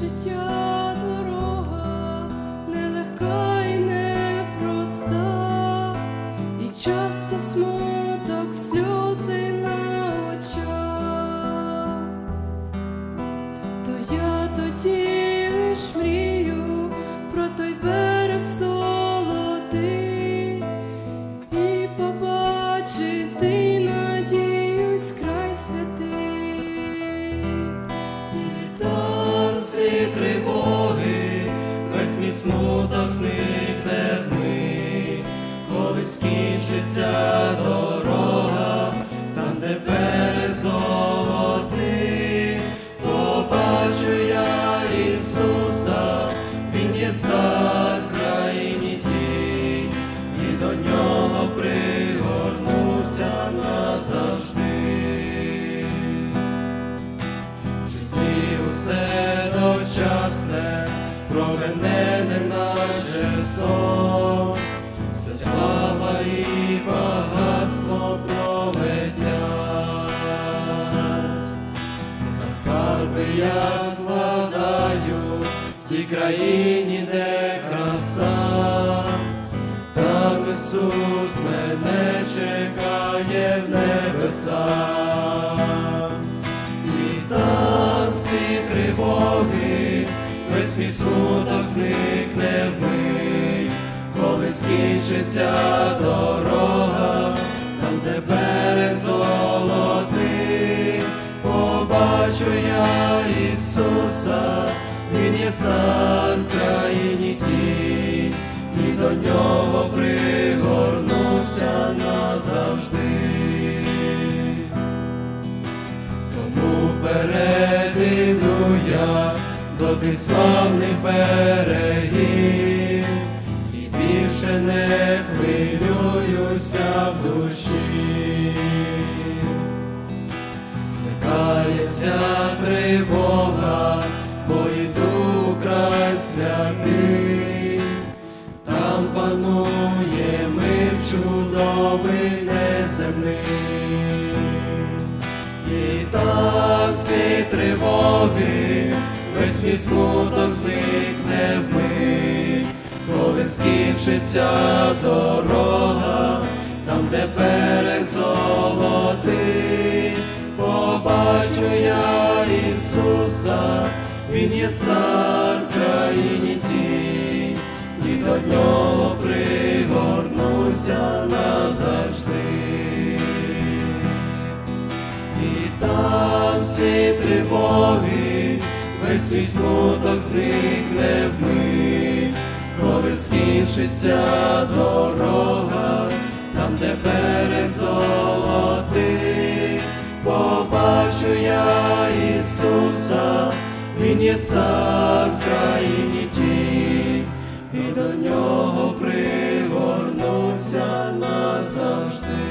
Життя дорога нелегка і непроста, і часто смуток, сльози всі тривоги, весь мій смуток зникне вмить, коли скінчиться я складаю в тій країні, де краса, там Ісус мене чекає в небесах. І там всі тривоги, весь мій смуток зникне вмить, коли скінчиться дорога, Ісуса, Він є цар в країні тій, і до нього пригорнуся назавжди. Тому вперед іду я до тих славних берегів, і більше не хвилююся в душі. Зникається тривога, панує мир чудовий неземний. І там всі тривоги, весь мій смуток зникне вмить, коли скінчиться дорога, там, де берег золотий, побачу я Ісуса, Він є цар всі тривоги, весь свій смуток зникне вмить, коли скінчиться дорога, там, де берег золотий, побачу я Ісуса, Він є цар в країні тій, і до нього пригорнуся назавжди.